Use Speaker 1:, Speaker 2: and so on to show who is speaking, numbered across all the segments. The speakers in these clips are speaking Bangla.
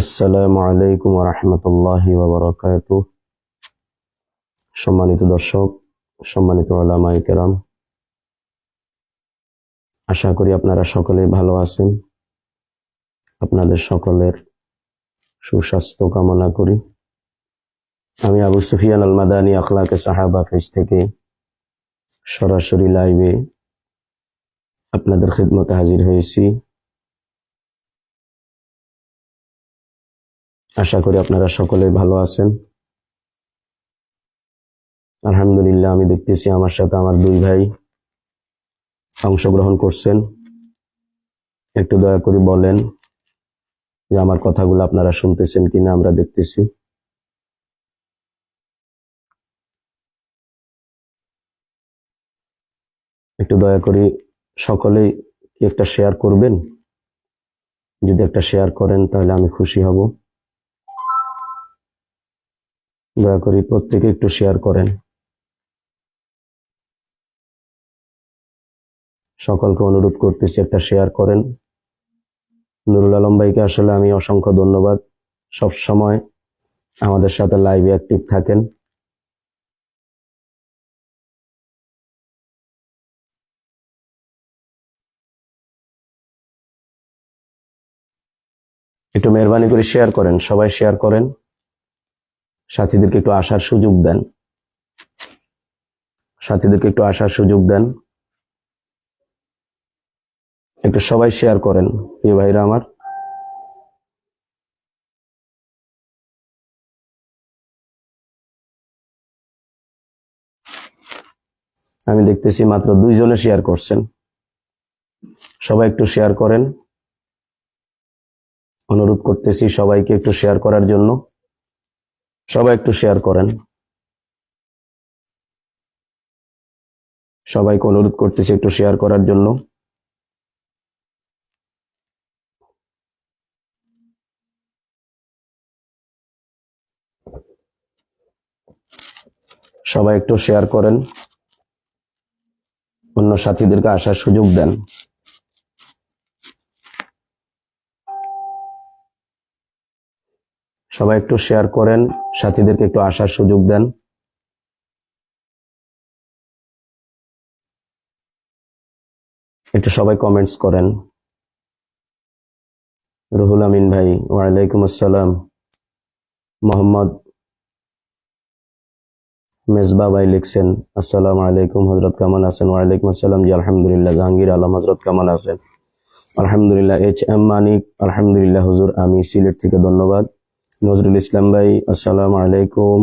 Speaker 1: আসসালামু আলাইকুম রহমতুল্লাহি ওবরাকাত সম্মানিত দর্শক, সম্মানিত ওলামাই কেরাম, আশা করি আপনারা সকলেই ভালো আছেন। আপনাদের সকলের সুস্বাস্থ্য কামনা করি। আমি আবু সুফিয়ান আল মাদানী আখলাকে সাহাবা থেকে সরাসরি লাইভে আপনাদের খিদমতে হাজির হয়েছি। আশা করি আপনারা সকলেই ভালো আছেন। আলহামদুলিল্লাহ, আমি দেখতেছি আমার সাথে আমার দুই ভাই অংশগ্রহণ করছেন। একটু দয়া করে বলেন যে আমার কথাগুলো আপনারা শুনতেছেন কিনা আমরা দেখতেছি। একটু দয়া করে সকলেই কি একটা শেয়ার করবেন? যদি একটা শেয়ার করেন তাহলে আমি খুশি হব। দয়া করি প্রত্যেকে একটু শেয়ার করেন। সকলকে অনুরোধ করতেছি একটা শেয়ার করেন। নুরুল আলম ভাইকে আসলে আমি অসংখ্য ধন্যবাদ। সব সময় আমাদের সাথে লাইভে অ্যাক্টিভ থাকেন। একটু মেহরবানি করে শেয়ার করেন, সবাই শেয়ার করেন। সাথীদেরকে একটু আসার সুযোগ দেন। সাথীদেরকে একটু আসার সুযোগ দেন। একটু সবাই শেয়ার করেন, প্রিয় ভাইরা আমার। আমি দেখতেছি মাত্র দুইজনে শেয়ার করছেন। সবাই একটু শেয়ার করেন। অনুরোধ করতেছি সবাইকে একটু শেয়ার করার জন্য। সবাই একটু শেয়ার করেন। সবাইকে অনুরোধ করতেছি একটু শেয়ার করার জন্য। সবাই একটু শেয়ার করেন। অন্য সাথীদেরকে আসার সুযোগ দেন। সবাই একটু শেয়ার করেন, সাথীদেরকে একটু আসার সুযোগ দেন। একটু সবাই কমেন্টস করেন। রুহুল আমিন ভাই, ওয়ালাইকুম আসসালাম। মোহাম্মদ মেজবা ভাই লিখছেন, আসসালামু আলাইকুম হজরত কেমন আছেন? ওয়ালাইকুম আসসালাম জি, আলহামদুলিল্লাহ, জাহাঙ্গীর আলম হজরত কেমন আছেন? আলহামদুলিল্লাহ এইচ এম মানিক আলহামদুলিল্লাহ, হুজুর, আমি সিলেট থেকে, ধন্যবাদ। নজরুল ইসলাম ভাই, আসসালাম আলাইকুম।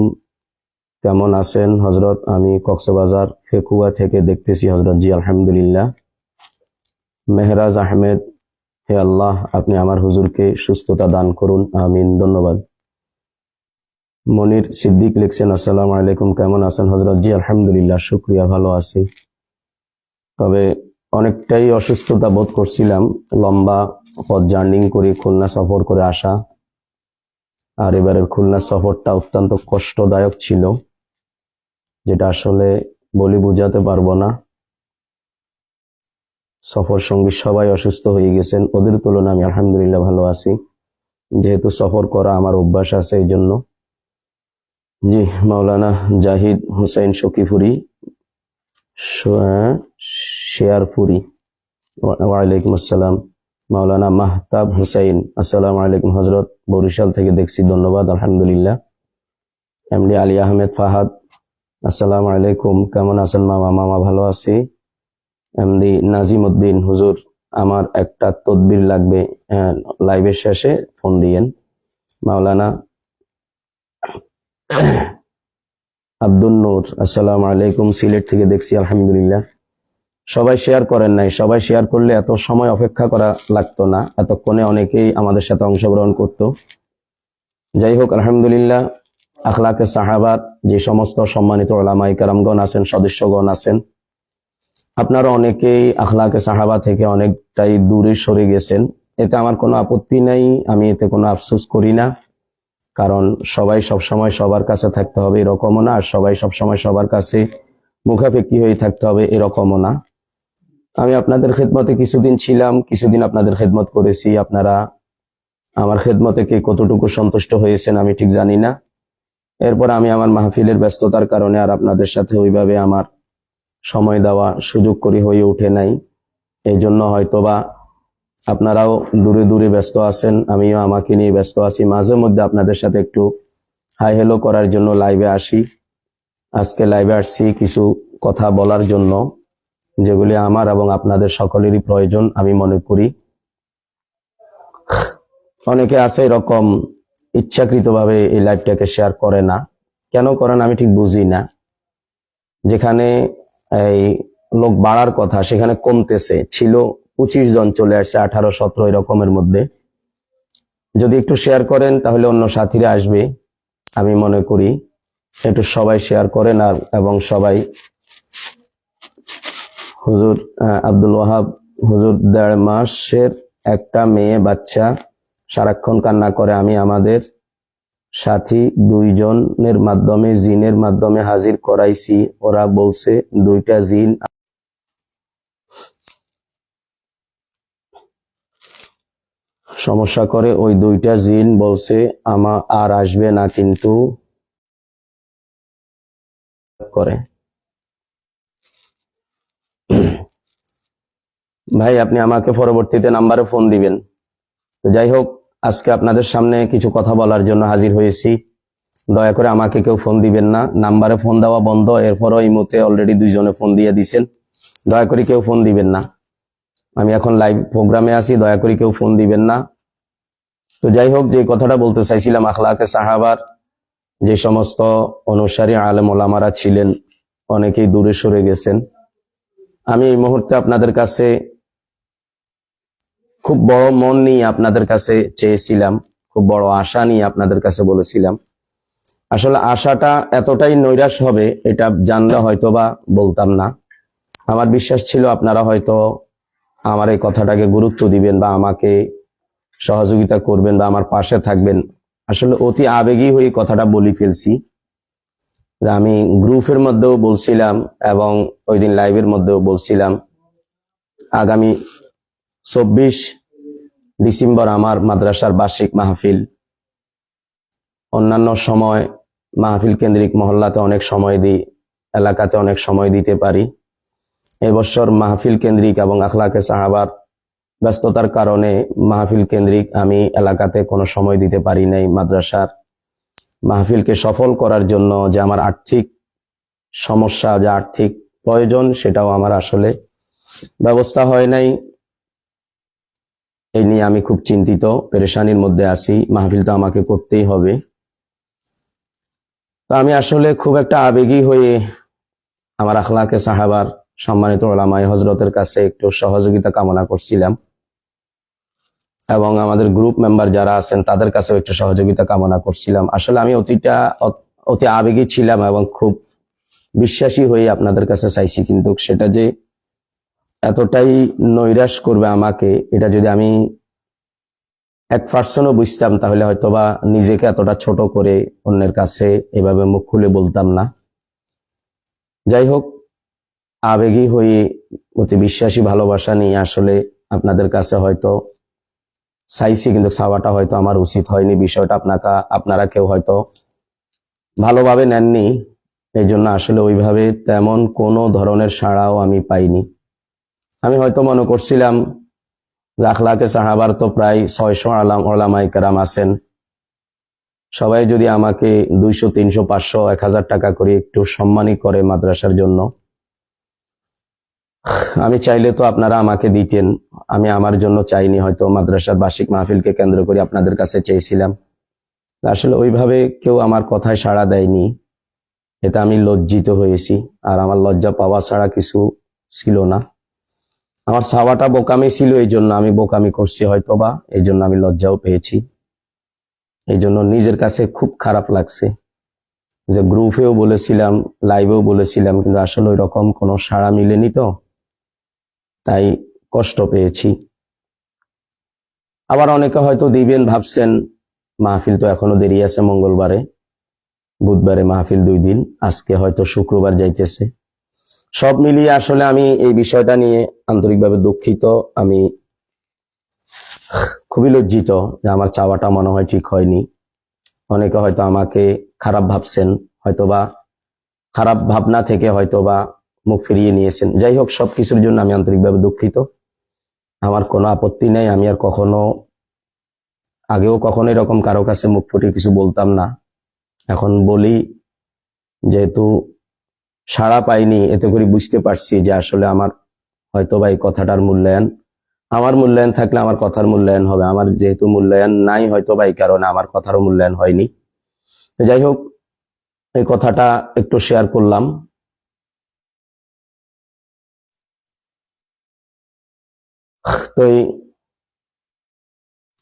Speaker 1: কেমন আছেন হজরত? আমি কক্সবাজার ফেকুয়া থেকে দেখতেছি হজরত জি, আলহামদুলিল্লাহ। মেহরাজ আহমেদ, হে আল্লাহ, আপনি আমার হুজুরকে সুস্থতা দান করুন, আমিন, ধন্যবাদ। মনির সিদ্দিক লিখছেন, আসসালাম আলাইকুম, কেমন আছেন হজরত জি? আলহামদুলিল্লাহ, শুক্রিয়া, ভালো আছি। তবে অনেকটাই অসুস্থতা বোধ করছিলাম, লম্বা পথ জার্নিং করে, খুলনা সফর করে আসা। আর এবারের খুলনা সফরটা অত্যন্ত কষ্টদায়ক ছিল, যেটা আসলে বলি বুঝাতে পারব না। সফর সঙ্গী সবাই অসুস্থ হয়ে গেছেন, ওদের তুলনায় আমি আলহামদুলিল্লাহ ভালো আছি। যেহেতু সফর করা আমার অভ্যাস আছে এই জন্য। জি, মাওলানা জাহিদ হুসাইন শকিফুরি শ- শেয়ারপুরি ওয়া- ওয়ালাইকুম আসসালাম। মাওলানা মাহতাব হুসাইন। আসসালামু আলাইকুম হজরত বরিশাল থেকে দেখছি, ধন্যবাদ, আলহামদুলিল্লাহ। এমডি আলী আহমেদ ফাহাদ, আসসালামু আলাইকুম। কেমন আছেন মামা? মামা ভালো আছি? এমডি নাজিম উদ্দিন হুজুর, আমার একটা তদবির লাগবে লাইভের শেষে ফোন দিয়েন। মাওলানা আব্দুল নূর, আসসালামু আলাইকুম। সিলেট থেকে দেখছি, আলহামদুলিল্লাহ। সবাই শেয়ার করেন নাই। সবাই শেয়ার করলে এত সময় অপেক্ষা করা লাগতো না। এতক্ষণে অনেকেই আমাদের সাথে অংশগ্রহণ করত। যাই হোক, আলহামদুলিল্লাহ, আখলাকে সাহাবাদ যে সমস্ত সম্মানিত ওলামাই কারামগণ আছেন, সদস্যগণ আছেন, আপনারা অনেকেই আখলাকে সাহাবা থেকে অনেকটাই দূরে সরে গেছেন। এতে আমার কোনো আপত্তি নাই, আমি এতে কোনো আফসোস করি না। কারণ সবাই সব সময় সবার কাছে থাকতে হবে এরকমও না, আর সবাই সব সময় সবার কাছে মুখাপেক্ষি হয়ে থাকতে হবে এরকমও না। আমি আপনাদের খেদমতে কিছুদিন ছিলাম, কিছুদিন আপনাদের খেদমত করেছি। আপনারা আমার খেদমতে কে কতটুকু সন্তুষ্ট হয়েছেন আমি ঠিক জানি না। এরপর আমি আমার মাহফিলের ব্যস্ততার কারণে আর আপনাদের সাথে ওইভাবে আমার সময় দেওয়া সুযোগ করি হয়ে ওঠে নাই। এই জন্য হয়তোবা আপনারাও দূরে দূরে ব্যস্ত আছেন, আমিও আমাকে নিয়ে ব্যস্ত আছি। মাঝে মধ্যে আপনাদের সাথে একটু হাই হেলো করার জন্য লাইভে আসি। আজকে লাইভে আসছি কিছু কথা বলার জন্য। যেগুলি আমার এবং আপনাদের সকলেরই প্রয়োজন, আমি মনে করি। অনেকে আছে এরকম ইচ্ছাকৃতভাবে এই লাইভটাকে শেয়ার করে না। কেন করেন আমি ঠিক বুঝি না। যেখানে এই লোক বাড়ার কথা সেখানে কমতেছে। ছিল পঁচিশ জন চলে আসছে, আঠারো, সতেরো এরকমের মধ্যে। যদি একটু শেয়ার করেন তাহলে অন্য সাথীরা আসবে, আমি মনে করি। একটু সবাই শেয়ার করেন আর এবং সবাই হুজুর আব্দুল ওয়াহাব, হুজুর, দেড় মাসের একটা মেয়ে বাচ্চা সারাক্ষণ কান্না করে। আমি আমাদের সাথী দুইজনের মাধ্যমে, জিনের মাধ্যমে হাজির করাইছি। ওরা বলছে দুইটা জিন। সমস্যা করে ওই দুইটা জিন বলছে, আমা, আর আসবে না কিন্তু করে। ভাই, আপনি আমাকে পরবর্তীতে নাম্বারে ফোন দিবেন। তো যাই হোক, আজকে আপনাদের সামনে কিছু কথা বলার জন্য হাজির হয়েছি। দয়া করে আমাকে কেউ ফোন দিবেন না। নাম্বারে ফোন দেওয়া বন্ধ, এরপরও এই মুহূর্তে অলরেডি দুইজনে ফোন দিয়ে দিছেন। দয়া করে কেউ ফোন দিবেন না। আমি এখন লাইভ প্রোগ্রামে আছি, দয়া করে কেউ ফোন দিবেন না। তো যাই হোক, যে কথাটা বলতে চাইছিলাম, আখলাকে সাহাবার, যে সমস্ত অনুসারী, আলেম ওলামারা ছিলেন, অনেকেই দূরে সরে গেছেন। আমি এই মুহূর্তে আপনাদের কাছে খুব বড় মন নিয়ে আপনাদের কাছে চেয়েছিলাম, খুব বড় আশা নিয়ে আপনাদের কাছে বলেছিলাম। আসলে আশাটা এতটাই নৈরাশ হবে, এটা জানলে হয়তো বা বলতাম না। আমার বিশ্বাস ছিল আপনারা হয়তো আমার এই কথাটাকে গুরুত্ব দিবেন বা আমাকে সহযোগিতা করবেন বা আমার পাশে থাকবেন। আসলে অতি আবেগী হয়ে কথাটা বলি ফেলছি। আমি গ্রুপের মধ্যেও বলছিলাম এবং ওই দিন লাইভের মধ্যেও বলছিলাম, আগামী চব্বিশ ডিসেম্বর আমার মাদ্রাসার বার্ষিক মাহফিল। অন্যান্য সময় মাহফিল কেন্দ্রিক মহল্লাতে অনেক সময় দিই, এলাকাতে অনেক সময় দিতে পারি। এবছর মাহফিল কেন্দ্রিক এবং আখলাকে সাহাবার ব্যস্ততার কারণে মাহফিল কেন্দ্রিক আমি এলাকাতে কোনো সময় দিতে পারি নাই মাদ্রাসার। মাহফিলকে সফল করার জন্য যে আমার আর্থিক সমস্যা, যে আর্থিক প্রয়োজন সেটাও আমার আসলে ব্যবস্থা হয় নাই। এই নিয়ে আমি খুব চিন্তিত, পেরেশানির মধ্যে আছি, মাহফিল তো আমাকে করতেই হবে। তো আমি আসলে খুব একটা আবেগী হয়ে আমার আখলাকে সাহাবার সম্মানিত ওলামাই হজরতের কাছে একটু সহযোগিতা কামনা করছিলাম। এবং আমাদের গ্রুপ মেম্বার যারা আছেন, তাদের কাছেও একটু সহযোগিতা কামনা করছিলাম। আসলে আমি অতিটা অত- আবেগী ছিলাম এবং খুব বিশ্বাসী হয়ে আপনাদের কাছে চাইছি, কিন্তু সেটা যে এতটাই নৈরাশ করবে আমাকে, এটা যদি আমি এক পার্সেন্টও বুঝতাম, তাহলে হয়তো বা নিজেকে এতটা ছোট করে অন্যের কাছে এভাবে মুখ খুলে বলতাম না। যাই হোক, আবেগী হয়ে, অতি বিশ্বাসী ভালোবাসা নিয়ে আসলে আপনাদের কাছে হয়তো চাইছি, কিন্তু চাওয়াটা হয়তো আমার উচিত হয়নি। বিষয়টা আপনাকে, আপনারা কেউ হয়তো ভালোভাবে নেননি এই জন্য আসলে ওইভাবে তেমন কোনো ধরনের সাড়াও আমি পাইনি। আমি হয়তো মনে করছিলাম যে আখলাকে সাহাবার তো প্রায় ছয়শো আলাম ওলামাই কেরাম আছেন। সবাই যদি আমাকে দুইশো, তিনশো, পাঁচশো, এক হাজার টাকা করে একটু সম্মানই করে মাদ্রাসার জন্য, আমি চাইলে তো আপনারা আমাকে দিতেন। আমি আমার জন্য চাইনি, হয়তো মাদ্রাসার বার্ষিক মাহফিলকে কেন্দ্র করে আপনাদের কাছে চেয়েছিলাম। আসলে ওইভাবে কেউ আমার কথায় সাড়া দেয়নি। এটা আমি লজ্জিত হয়েছি। আর আমার লজ্জা পাওয়া ছাড়া কিছু ছিল না। আমার সাওয়াটা বোকামি ছিল, এই জন্য আমি বোকামি করছি হয়তো বা এই জন্য আমি লজ্জাও পেয়েছি। এই জন্য নিজের কাছে খুব খারাপ লাগছে যে গ্রুপেও বলেছিলাম, লাইভেও বলেছিলাম, কিন্তু আসলে ওই রকম কোনো সাড়া মিলেনি তো, তাই কষ্ট পেয়েছি। আবার অনেকে হয়তো দিবেন, ভাবছেন মাহফিল তো এখনও দেরি আছে মঙ্গলবারে, বুধবারে মাহফিল দুই দিন, আজকে হয়তো শুক্রবার যাইতেছে। সব মিলিয়ে আসলে আমি এই বিষয়টা নিয়ে আন্তরিকভাবে দুঃখিত। আমি খুবই লজ্জিত যে আমার চাওয়াটা মনে হয় ঠিক হয়নি। অনেকে হয়তো আমাকে খারাপ ভাবছেন, হয়তোবা খারাপ ভাবনা থেকে হয়তোবা মুখ ফিরিয়ে নিয়েছেন। যাই হোক সব কিছুর জন্য আমি আন্তরিকভাবে দুঃখিত। আমার কোনো আপত্তি নেই, আমি আর কখনো, আগেও কখনো এরকম কারও কাছে মুখ ফুটে কিছু বলতাম না। এখন বলি, যেহেতু সাড়া পাইনি, এতে করে বুঝতে পারছি যে আসলে আমার হয়তো বা এই কথাটার মূল্যায়ন, আমার মূল্যায়ন থাকলে আমার কথার মূল্যায়ন হবে। আমার যেহেতু মূল্যায়ন নাই হয়তো বা এই কারণে আমার কথারও মূল্যায়ন হয়নি। যাই হোক, এই কথাটা একটু শেয়ার করলাম। তো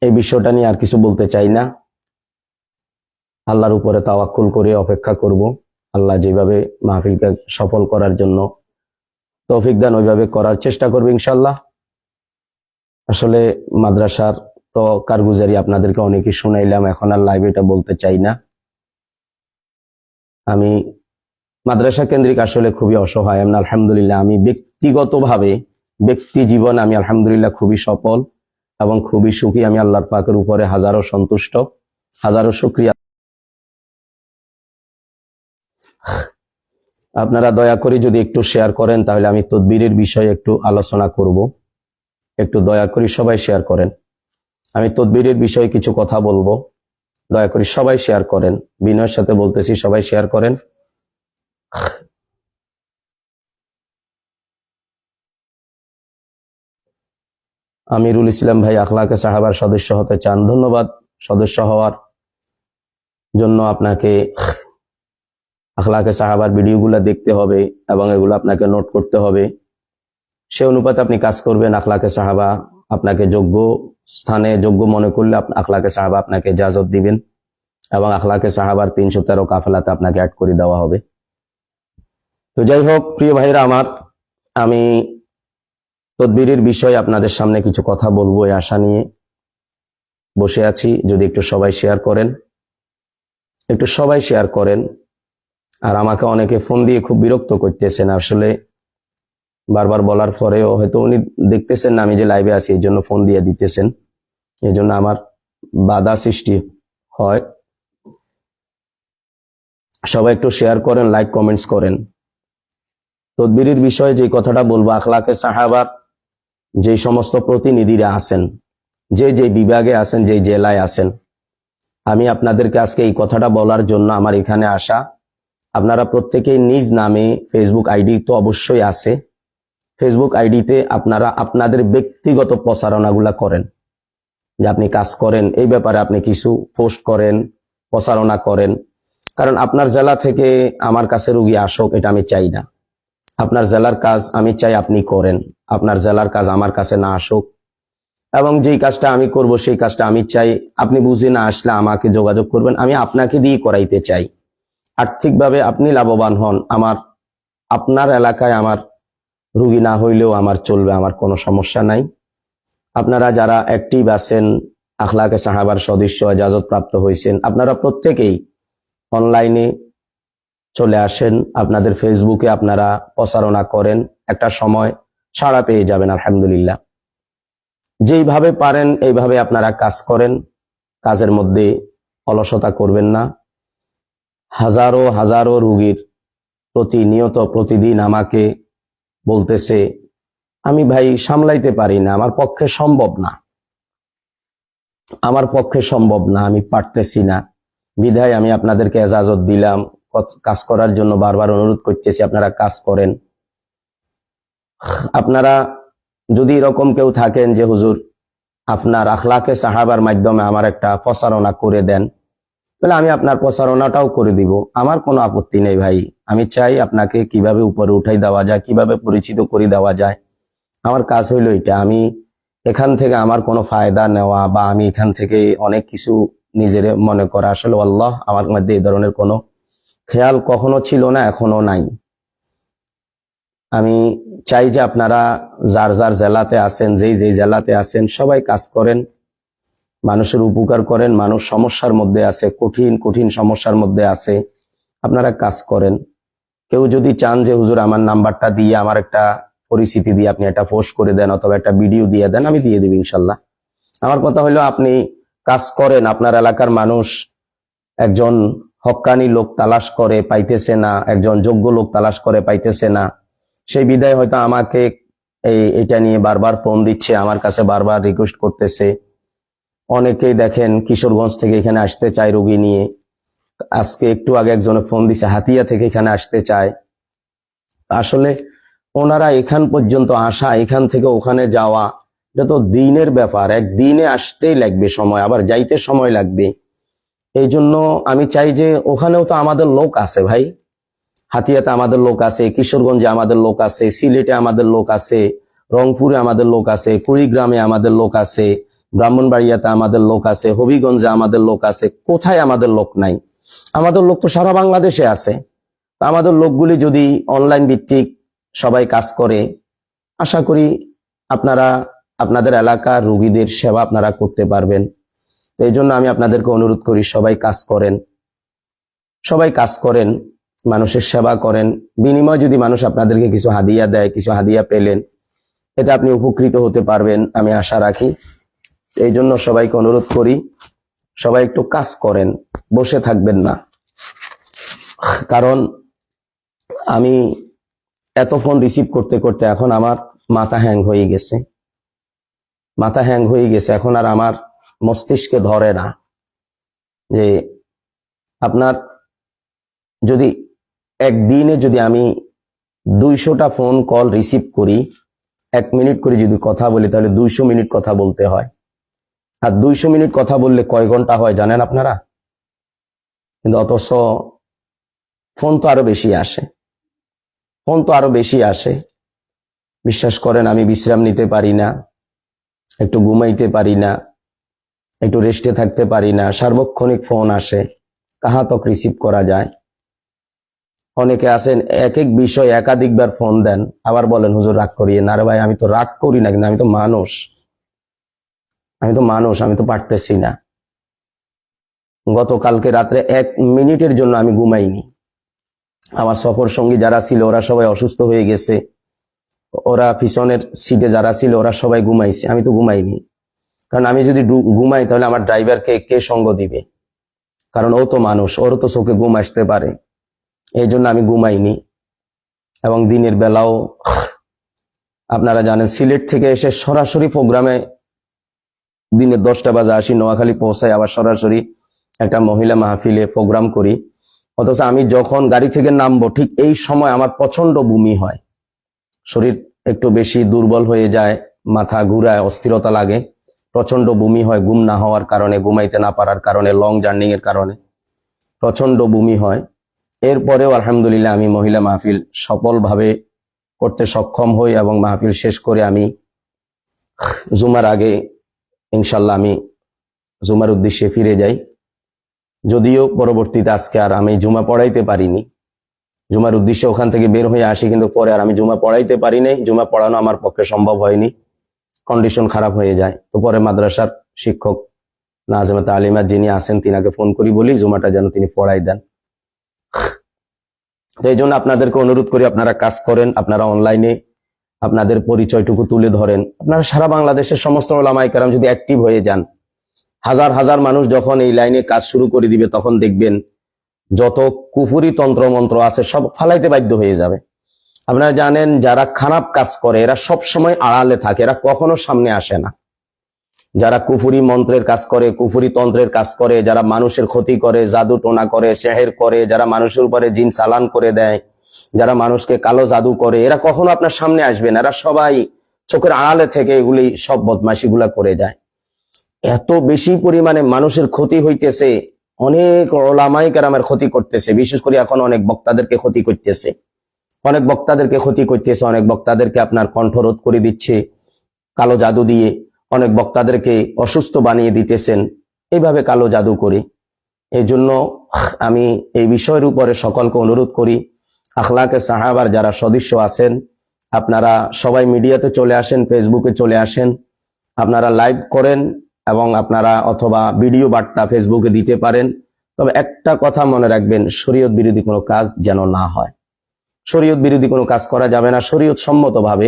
Speaker 1: এই বিষয়টা নিয়ে আর কিছু বলতে চাই না। আল্লাহর উপরে তাওয়াক্কুল করে অপেক্ষা করব। আল্লাহ যেভাবে মাহফিলকে সফল করার জন্য তৌফিক দান, ওইভাবে করার চেষ্টা করব ইনশাল্লাহ আসলে মাদ্রাসার তো কারগুজারি আপনাদেরকে অনেকে শুনাইলাম, এখন আর লাইভ এটা বলতে চাই না। আমি মাদ্রাসা কেন্দ্রিক আসলে খুবই অসহায়, আমি আলহামদুলিল্লাহ, আমি ব্যক্তিগতভাবে ব্যক্তি জীবন আমি আলহামদুলিল্লাহ খুবই সফল এবং খুবই সুখী, আমি আল্লাহর পাকের উপরে হাজারো সন্তুষ্ট, হাজারো শুক্রিয়া আপনারা দয়া করে যদি একটু শেয়ার করেন, তাহলে আমি তদবিরের বিষয়ে একটু আলোচনা করব। একটু দয়া করে সবাই শেয়ার করেন। আমি তদবিরের বিষয়ে কিছু কথা বলব। দয়া করে সবাই শেয়ার করেন। বিনয়ের সাথে বলতেছি, সবাই শেয়ার করেন। আমিরুল ইসলাম ভাই, আখলাকে সাহাবার সদস্য হতে চান। ধন্যবাদ সদস্য হওয়ার জন্য আপনাকে আখলাকে সাহাবার ভিডিওগুলো দেখতে হবে এবং এগুলো আপনাকে নোট করতে হবে। সে অনুপাতে আপনি কাজ করবেন আখলাকে সাহাবা আপনাকে যোগ্য স্থানে যোগ্য মনে করলে আখলাকে সাহাবা আপনাকে ইজাজত দিবেন এবং আখলাকে সাহাবার তিনশো তেরো কাফেলাতে আপনাকে অ্যাড করে দেওয়া হবে। তো যাই হোক, প্রিয় ভাইরা আমার, আমি তদবিরের বিষয়ে আপনাদের সামনে কিছু কথা বলব এই আশা নিয়ে। বসে আছি, যদি একটু সবাই শেয়ার করেন, একটু সবাই শেয়ার করেন আর আমাকে অনেকে ফোন দিয়ে খুব বিরক্ত করতেছেন। আসলে বারবার বলার পরেও হয়তো উনি দেখতেছেন না আমি যে লাইভে আছি এই জন্য ফোন দিয়ে দিতেছেন। এই জন্য আমার বাধা সৃষ্টি হয়। সবাই একটু শেয়ার করেন লাইক কমেন্টস করেন। তদবিরের বিষয়ে যে কথাটা বলব আখলাকে সাহাবার যে সমস্ত প্রতিনিধিরা আছেন, যে যে বিভাগে আছেন, যে জেলায় আছেন, আমি আপনাদেরকে আজকে এই কথাটা বলার জন্য আমার এখানে আসা আপনারা প্রত্যেকেই নিজ নামে ফেসবুক আইডি তো অবশ্যই আছে। ফেসবুক আইডিতে আপনারা আপনাদের ব্যক্তিগত প্রচারণাগুলা করেন। যে আপনি কাজ করেন, এই ব্যাপারে আপনি কিছু পোস্ট করেন, প্রচারণা করেন। কারণ আপনার জেলা থেকে আমার কাছে রুগী আসুক, এটা আমি চাই না। আপনার জেলার কাজ আমি চাই আপনি করেন। আপনার জেলার কাজ আমার কাছে না আসুক। এবং যেই কাজটা আমি করব, সেই কাজটা আমি চাই। আপনি বুঝে না আসলে আমাকে যোগাযোগ করবেন, আমি আপনাকে দিয়ে করাইতে চাই। আর্থিকভাবে আপনি লাভবান হন। আমার, আপনার এলাকায় আমার রুগী না হইলেও আমার চলবে, আমার কোনো সমস্যা নাই। আপনারা যারা অ্যাক্টিভ আছেন, আখলাকে সাহাবার সদস্য এজাজত প্রাপ্ত হয়েছেন আপনারা প্রত্যেকেই অনলাইনে চলে আসেন, আপনাদের ফেসবুকে আপনারা প্রচারণা করেন, একটা সময় ছাড়া পেয়ে যাবেন, আলহামদুলিল্লাহ। যেইভাবে পারেন, এইভাবে আপনারা কাজ করেন, কাজের মধ্যে অলসতা করবেন না। হাজারো হাজারো রুগীর প্রতিনিয়ত প্রতিদিন আমাকে বলতেছে, আমি ভাই সামলাইতে পারি না, আমার পক্ষে সম্ভব না। আমার পক্ষে সম্ভব না, আমি পারতেছি না। বিধায় আমি আপনাদেরকে এজাজত দিলাম কাজ করার জন্য বারবার অনুরোধ করতেছি, আপনারা কাজ করেন। আপনারা যদি এরকম কেউ থাকেন যে হুজুর আপনার আখলাকে সাহাবার মাধ্যমে আমার একটা প্রচারণা করে দেন তাহলে আমি আপনার প্রচারণাটাও করে দিব। আমার কোনো আপত্তি নেই ভাই। আমি চাই আপনাকে কীভাবে উপরে উঠাই দেওয়া যায়, কীভাবে পরিচিত করে দেওয়া যায়। আমার কাজ হইল এটা। আমি এখান থেকে আমার কোনো ফায়দা নেওয়া বা আমি এখান থেকে অনেক কিছু নিজের মনে করা, আসলে আল্লাহ আমার মধ্যে এই ধরনের কোনো খেয়াল কখনো ছিল না, এখনও নাই। আমি চাই যে আপনারা যার যার জেলাতে আছেন, যেই যেই জেলাতে আছেন, সবাই কাজ করেন। মানুষের উপকার করেন, মানুষ সমস্যার মধ্যে আছে, কঠিন কঠিন সমস্যার মধ্যে আছে, আপনারা কাজ করেন। কেউ যদি চান যে, হুজুর, আমার নাম্বারটা দিয়ে, আমার একটা পরিস্থিতি দিয়ে আপনি একটা পোস্ট করে দেন অথবা একটা ভিডিও দিয়ে দেন, আমি দিয়ে দিব ইনশাল্লাহ। আমার কথা হলো, আপনি কাজ করেন, আপনার এলাকার মানুষ একজন হক্কানি লোক তালাশ করে, পাইতেছে না, একজন যোগ্য লোক তালাশ করে, পাইতেছে না। সেই বিদায় হয়তো আমাকে এই, এটা নিয়ে বারবার ফোন দিচ্ছে, আমার কাছে বারবার রিকোয়েস্ট করতেছে। অনেকেই দেখেন কিশোরগঞ্জ থেকে এখানে আসতে চায় রোগী নিয়ে। আজকে একটু আগে একজনে ফোন দিছে, হাতিয়া থেকে এখানে আসতে চায়। আসলে ওনারা এখান পর্যন্ত আসা, এখান থেকে ওখানে যাওয়া, এটা তো দিনের ব্যাপার। এক দিনে আসতেই লাগবে সময়, আবার যাইতে সময় লাগবে। এই জন্য আমি চাই যে ওখানেও তো আমাদের লোক আছে ভাই। হাতিয়াতে আমাদের লোক আছে, কিশোরগঞ্জে আমাদের লোক আছে, সিলেটে আমাদের লোক আছে, রংপুরে আমাদের লোক আছে, কুড়িগ্রামে আমাদের লোক আছে। ব্রাহ্মণবাড়িয়াতে আমাদের লোক আছে, হবিগঞ্জে আমাদের লোক আছে, কোথায় আমাদের লোক নাই? আমাদের লোক তো সারা বাংলাদেশে আছে। আমাদের লোকগুলি যদি অনলাইন ভিত্তিক সবাই কাজ করে, আশা করি আপনারা, আপনাদের এলাকার রোগীদের সেবা আপনারা করতে পারবেন। তো এই জন্য আমি আপনাদেরকে অনুরোধ করি, সবাই কাজ করেন। সবাই কাজ করেন, মানুষের সেবা করেন। বিনিময় যদি মানুষ আপনাদেরকে কিছু হাদিয়া দেয়, কিছু হাদিয়া পেলেন এটা আপনি উপকৃত হতে পারবেন, আমি আশা রাখি। এই জন্য সবাইকে অনুরোধ করি, সবাই একটু কাজ করেন, বসে থাকবেন না। কারণ আমি এত ফোন রিসিভ করতে করতে এখন আমার মাথা হ্যাং হয়ে গেছে। মাথা হ্যাং হয়ে গেছে, এখন আর আমার মস্তিষ্কে ধরে না। যে আপনার যদি একদিনে যদি আমি দুইশোটা ফোন কল রিসিভ করি, এক মিনিট করে যদি কথা বলি, তাহলে দুইশো মিনিট কথা বলতে হয়। আর দুইশো মিনিট কথা বললে কয় ঘণ্টা হয় জানেন আপনারা? কিন্তু অথচ ফোন তো আরও বেশি আসে। ফোন তো আরও বেশি আসে। বিশ্বাস করেন, আমি বিশ্রাম নিতে পারি না, একটু ঘুমাইতে পারি না, একটু রেস্টে থাকতে পারি না, সার্বক্ষণিক ফোন আসে, কাহা তক রিসিভ করা যায়? অনেকে আছেন এক এক বিষয় একাধিকবার ফোন দেন, আবার বলেন, হুজুর, রাগ করিয়ে না রে ভাই, আমি তো রাগ করি না, কিন্তু আমি তো মানুষ। আমি তো মানুষ, আমি তো পারতেছি না। গতকালকে রাত্রে এক মিনিটের জন্য আমি ঘুমাইনি। আমার সফর সঙ্গী যারা ছিল, ওরা সবাই অসুস্থ হয়ে গেছে। ওরা পিছনের সিটে যারা ছিল, ওরা সবাই ঘুমাইছে। আমি তো ঘুমাইনি। কারণ আমি যদি ঘুমাই, তাহলে আমার ড্রাইভারকে কে সঙ্গ দিবে? কারণ ও তো মানুষ ওর তো চোখে ঘুম আসতে পারে। এই জন্য আমি ঘুমাইনি। এবং দিনের বেলাও, আপনারা জানেন, সিলেট থেকে এসে সরাসরি প্রোগ্রামে দিনে দশটা বাজে আসি, নোয়াখালী পৌঁছাই আবার সরাসরি একটা মহিলা মাহফিলে প্রোগ্রাম করি। অথচ আমি যখন গাড়ি থেকে নামবো, ঠিক এই সময় আমার প্রচণ্ড বমি হয়। শরীর একটু বেশি দুর্বল হয়ে যায়, মাথা ঘুরায়, অস্থিরতা লাগে। প্রচণ্ড বমি হয় ঘুম না হওয়ার কারণে, ঘুমাইতে না পারার কারণে লং জার্নিং এর কারণে। প্রচণ্ড বমি হয়। এরপরেও আলহামদুলিল্লাহ আমি মহিলা মাহফিল সফলভাবে করতে সক্ষম হই এবং মাহফিল শেষ করে আমি জুমার আগে ইনশাল্লাহ আমি জুমার উদ্দেশ্যে ফিরে যাই। যদিও পরবর্তীতে আজকে আর আমি জুমা পড়াইতে পারিনি। জুমার উদ্দেশ্যে ওখান থেকে বের হয়ে আসি, কিন্তু পরে আর আমি জুমা পড়াইতে পারি নাই। জুমা পড়ানো আমার পক্ষে সম্ভব হয়নি। কন্ডিশন খারাপ হয়ে যায়। তো পরে মাদ্রাসার শিক্ষক নাজমা আলিমা যিনি আছেন, তিনাকে ফোন করি, বলি জুমাটা যেন তিনি পড়াই দেন। তো এই জন্য আপনাদেরকে অনুরোধ করি, আপনারা কাজ করেন, আপনারা অনলাইনে আপনাদের পরিচয়টুকু তুলে ধরেন। আপনারা সারা বাংলাদেশের সমস্ত ওলামাই কারাম যদি অ্যাক্টিভ হয়ে যান, হাজার হাজার মানুষ যখন এই লাইনে কাজ শুরু করে দিবে, তখন দেখবেন যত কুফুরি তন্ত্র মন্ত্র আছে, সব ফালাইতে বাধ্য হয়ে যাবে। আপনারা জানেন, যারা খারাপ কাজ করে, এরা সব সময় আড়ালে থাকে, এরা কখনো সামনে আসে না। যারা কুফুরি মন্ত্রের কাজ করে, কুফুরি তন্ত্রের কাজ করে, যারা মানুষের ক্ষতি করে, জাদু টোনা করে শেহের করে, যারা মানুষের উপরে জিন চালান করে দেয় যারা মানুষকে কালো জাদু করে, এরা কখনো আপনার সামনে আসবে না। এরা সবাই চোখের আড়ালে থেকে এগুলি সব বদমাশিগুলা করে যায় এত বেশি পরিমাণে মানুষের ক্ষতি হইতেছে, অনেক ওলামাই কেরামের ক্ষতি করতেছে, বিশেষ করে এখন অনেক বক্তাদেরকে ক্ষতি করতেছে। অনেক বক্তাদেরকে ক্ষতি করতেছে, অনেক বক্তাদেরকে আপনার কণ্ঠরোধ করে দিচ্ছে, কালো জাদু দিয়ে। অনেক বক্তাদেরকে অসুস্থ বানিয়ে দিতেছেন, এইভাবে কালো জাদু করে। এই জন্য আমি এই বিষয়ের উপরে সকলকে অনুরোধ করি আখলাকে সাহাবার যারা সদস্য আছেন, আপনারা সবাই মিডিয়াতে চলে আসেন, ফেসবুকে চলে আসেন, আপনারা লাইভ করেন এবং আপনারা অথবা ভিডিও বার্তা ফেসবুকে দিতে পারেন। তবে একটা কথা মনে রাখবেন, শরীয়ত বিরোধী কোনো কাজ যেন না হয়। শরীয়ত বিরোধী কোনো কাজ করা যাবে না। শরীয়ত সম্মতভাবে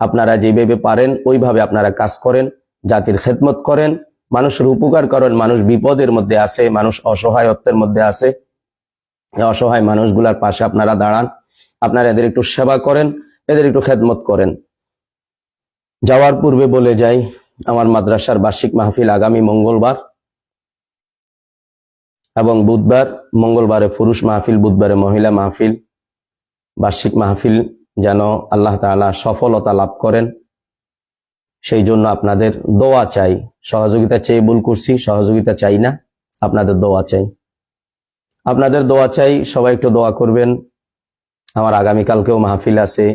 Speaker 1: আপনারা যেভাবে পারেন, ওইভাবে আপনারা কাজ করেন, জাতির খেদমত করেন, মানুষের উপকার করেন, মানুষ বিপদের মধ্যে আছে, মানুষ অসহায়ত্বের মধ্যে আছে। অসহায় মানুষগুলার পাশে আপনারা দাঁড়ান। আপনারা এদের একটু সেবা করেন, এদের একটু খেদমত করেন। যাওয়ার পূর্বে বলে যাই, আমার মাদ্রাসার বার্ষিক মাহফিল আগামী মঙ্গলবার এবং বুধবার। মঙ্গলবারে পুরুষ মাহফিল, বুধবারে মহিলা মাহফিল। বার্ষিক মাহফিল যেন আল্লাহ তাআলা সফলতা লাভ করেন। সেই জন্য আপনাদের দোয়া চাই। সহযোগিতা চেয়ে ভুল করছি, সহযোগিতা চাই না, আপনাদের দোয়া চাই। আপনাদের দোয়া চাই, সবাই একটু দোয়া করবেন। আমার আগামীকালকেও মাহফিল আছে।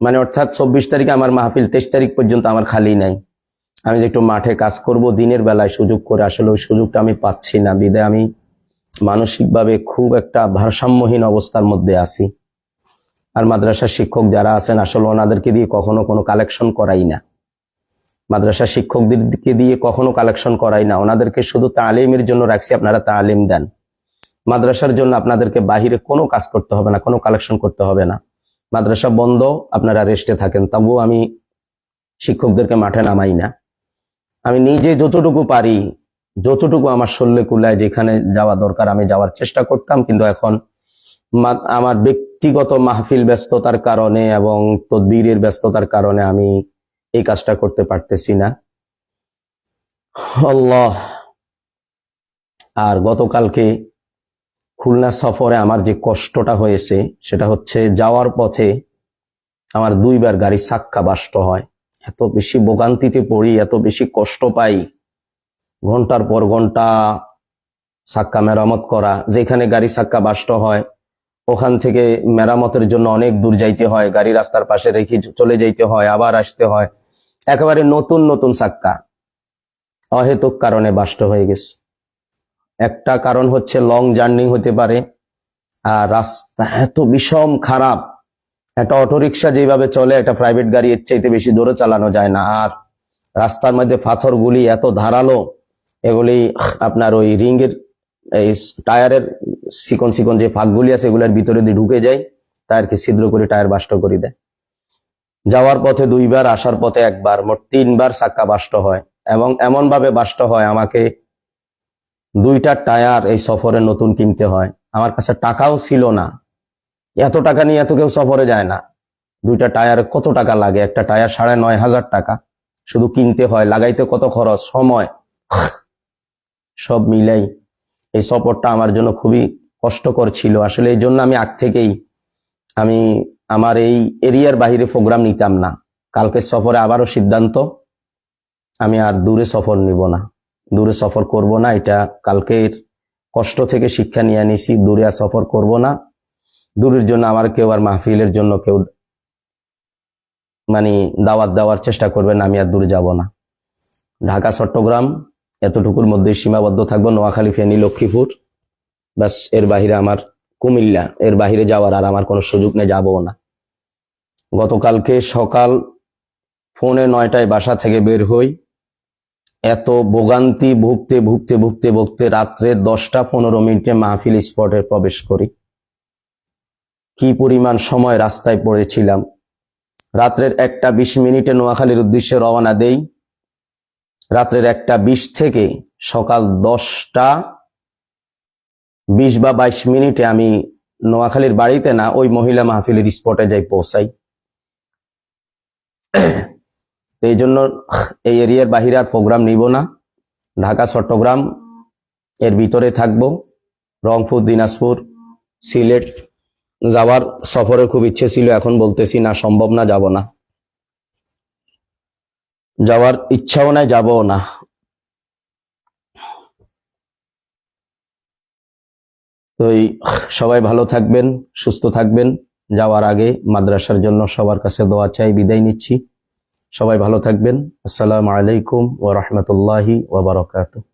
Speaker 1: মানে অর্থাৎ চব্বিশ তারিখে আমার মাহফিল, তেইশ তারিখ পর্যন্ত আমার খালি নাই। আমি যে একটু মাঠে কাজ করব, দিনের বেলায় সুযোগ করে আসলে ওই সুযোগটা আমি পাচ্ছি না। বিদায় আমি মানসিকভাবে খুব একটা ভারসাম্যহীন অবস্থার মধ্যে আছি। আর মাদ্রাসার শিক্ষক যারা আছেন, আসলে ওনাদেরকে দিয়ে কখনো কোনো কালেকশন করাই না। মাদ্রাসা শিক্ষকদেরকে দিয়ে কখনো কালেকশন করাই না। ওনাদেরকে শুধু তালিমের জন্য রাখছি, আপনারা তালিম দেন। মাদ্রাসার জন্য আপনাদেরকে বাহিরে কোনো কাজ করতে হবে না, কোনো কালেকশন করতে হবে না। মাদ্রাসা বন্ধ, আপনারা রেস্টে থাকেন। তবুও আমি শিক্ষকদেরকে মাঠে নামাই না। আমি নিজে যতটুকু পারি, যতটুকু আমার শরীরে কুলায় যেখানে যাওয়া দরকার, আমি যাওয়ার চেষ্টা করতাম। কিন্তু এখন আমার ব্যক্তিগত মাহফিল ব্যস্ততার কারণে এবং তদবিরের ব্যস্ততার কারণে আমি এই কাজটা করতে পারতেছি না। আর গতকালকে খুলনা সফরে আমার যে কষ্টটা হয়েছে, সেটা হচ্ছে যাওয়ার পথে আমার দুইবার গাড়ি সাক্কা বাষ্ট হয়। এত বেশি ভোগান্তিতে পড়ি, এত বেশি কষ্ট পাই। ঘণ্টার পর ঘণ্টা সাক্কা মেরামত করা, যেখানে গাড়ি সাক্কা বাষ্ট হয়, ওখান থেকে মেরামতের জন্য অনেক দূর যাইতে হয়, গাড়ি রাস্তার পাশে রেখে চলে যাইতে হয়, আবার আসতে হয়। একেবারে নতুন নতুন সাক্কা অহেতুক কারণে বাষ্ট হয়ে গেছে। একটা কারণ হচ্ছে লং জার্নি হতে পারে। আর রাস্তা এত বিষম খারাপ। একটা অটোরিকশা যেভাবে চলে, একটা প্রাইভেট গাড়ি এর চাইতে বেশি দূরে চালানো যায় না। আর রাস্তার মধ্যে পাথরগুলি এত ধারালো, এগুলি আপনার ওই রিংয়ের এই টায়ারের সিকন সিকন যে ফাঁকগুলি আছে, এগুলোর ভিতরে দিয়ে ঢুকে যায় টায়ারকে ছিদ্র করে টায়ার বাষ্ট করে দেয়। যাওয়ার পথে দুইবার, আসার পথে একবার, মোট তিনবার চাক্কা বাষ্ট হয়। এবং এমন ভাবে বাষ্ট হয় আমাকে দুইটা টায়ার এই সফরে নতুন কিনতে হয়। আমার কাছে টাকাও ছিল না। এত টাকা নিয়ে এত কেউ সফরে যায় না। দুইটা টায়ার কত টাকা লাগে? একটা টায়ার সাড়ে নয় হাজার টাকা। শুধু কিনতে হয়, লাগাইতে কত খরচ? সময়। সব মিলাই এই সফরটা আমার জন্য খুবই কষ্টকর ছিল। আসলে এই জন্য আমি আগ থেকেই আমি আমার এই এরিয়ার বাইরে প্রোগ্রাম নিতাম না। কালকে সফরে আবারও সিদ্ধান্ত, আমি আর দূরে সফর নিব না। দূরে সফর করব না, এটা কালকের কষ্ট থেকে শিক্ষা নিয়ে নিছি, দূরে আর সফর করব না। দূরের জন্য আমার কেউ আর মাহফিলের জন্য কেউ মানে দাওয়াত দেওয়ার চেষ্টা করবেন আমি আর দূরে যাব না। ঢাকা, চট্টগ্রাম, এতটুকুর মধ্যে সীমাবদ্ধ থাকব, নোয়াখালী, ফেনী, লক্ষ্মীপুর। ব্যাস, এর বাহিরে আমার কুমিল্লা, এর বাহিরে যাওয়ার আর আমার কোনো সুযোগ নেই, যাব না। গতকালকে সকাল ফোনে নয়টায় বাসা থেকে বের হই। এত ভোগান্তি ভুগতে ভুগতে ভুগতে ভুগতে রাত্রে দশটা পনেরো মিনিটে মাহফিল স্পটে প্রবেশ করি। কি পরিমাণ সময় রাস্তায় পড়েছিলাম। রাত্রের একটা বিশ মিনিটে নোয়াখালীর উদ্দেশ্যে রওনা দেই। রাত্রের একটা বিশ থেকে সকাল দশটা, বিশ বা বাইশ মিনিটে আমি নোয়াখালীর বাড়িতে না, ওই মহিলা মাহফিলের স্পটে যাই পৌঁছাই। তো এই জন্য এই এরিয়ার বাহিরে আর প্রোগ্রাম নিব না। ঢাকা, চট্টগ্রাম, এর ভিতরে থাকব। রংপুর, দিনাজপুর, সিলেট যাওয়ার সফরের খুব ইচ্ছে ছিল, এখন বলতেছি না, সম্ভব না, যাব না। যাওয়ার ইচ্ছাও নাই, যাবও না। তো এই সবাই ভালো থাকবেন, সুস্থ থাকবেন। যাওয়ার আগে মাদ্রাসার জন্য সবার কাছে দোয়া চাই, বিদায় নিচ্ছি। সবাই ভালো থাকবেন। আসসালামু আলাইকুম ওয়া রাহমাতুল্লাহি ওয়া বারাকাতুহু।